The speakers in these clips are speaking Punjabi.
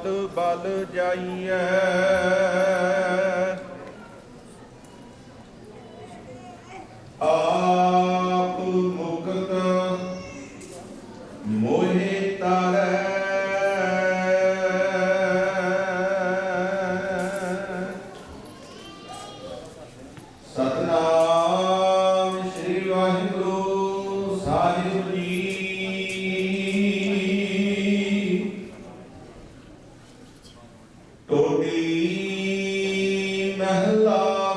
ਸਦ ਬਲ ਜਾਈਐ। ਆਪ ਮੁਕਤ ਮੋਹਿ ਤਾਰੈ 啊哈！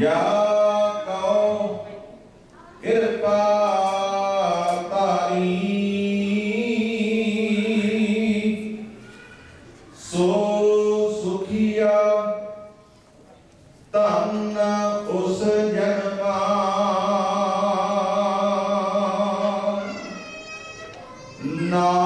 ਜਾ ਕਉ ਕਿਰਪਾ ਤਾਰੀ ਸੋ ਸੁਖੀਆ ਨਾ